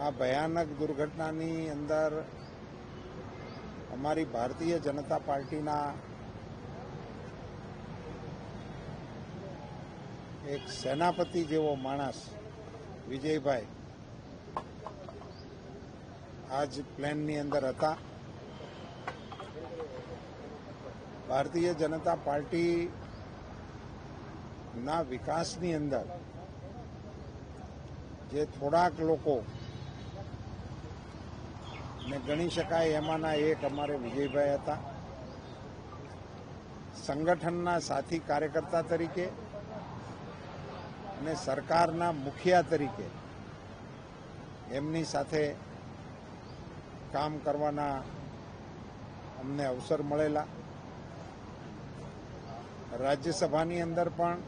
આ ભયાનક દુર્ઘટનાની અંદર અમારી ભારતીય જનતા પાર્ટીના એક સેનાપતિ જેવો માણસ, વિજયભાઈ, આજ પ્લેનની અંદર હતા. ભારતીય જનતા પાર્ટીના વિકાસની અંદર જે થોડાક લોકો ને ગણી શકાય એમાંના એક અમારે વિજયભાઈ હતા. સંગઠનના સાથી કાર્યકર્તા તરીકે અને સરકારના મુખિયા તરીકે એમની સાથે કામ કરવાના અમને અવસર મળેલા. રાજ્યસભાની અંદર પણ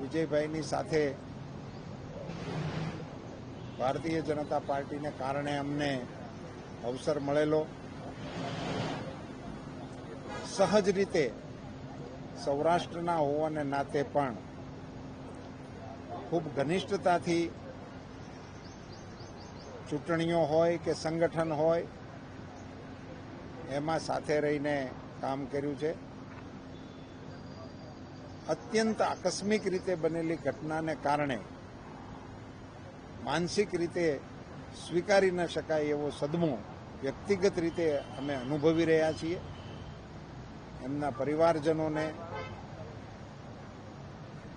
વિજયભાઈની સાથે ભારતીય જનતા પાર્ટીને કારણે અમને અવસર મળેલો. સહજ રીતે સૌરાષ્ટ્રના હોવાને નાતે પણ ખૂબ ઘનિષ્ઠતાથી ચૂંટણીઓ હોય કે સંગઠન હોય, એમાં સાથે રહીને કામ કર્યું છે. અત્યંત આકસ્મિક રીતે બનેલી ઘટનાને કારણે માનસિક રીતે સ્વીકારી ન શકાય એવો સદમો વ્યક્તિગત રીતે અમે અનુભવી રહ્યા છીએ. એમના પરિવારજનોને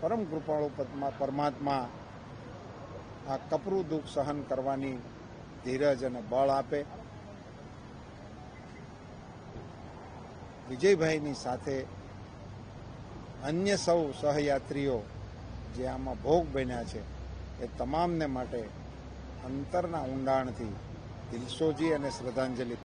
પરમ કૃપાળુ પરમાત્મા આ કપરું દુઃખ સહન કરવાની ધીરજ અને બળ આપે. વિજયભાઈની સાથે અન્ય સૌ સહયાત્રીઓ જે આમાં ભોગ બન્યા છે, એ તમામને માટે અંતરના ઊંડાણથી દિલસોજી અને શ્રદ્ધાંજલિ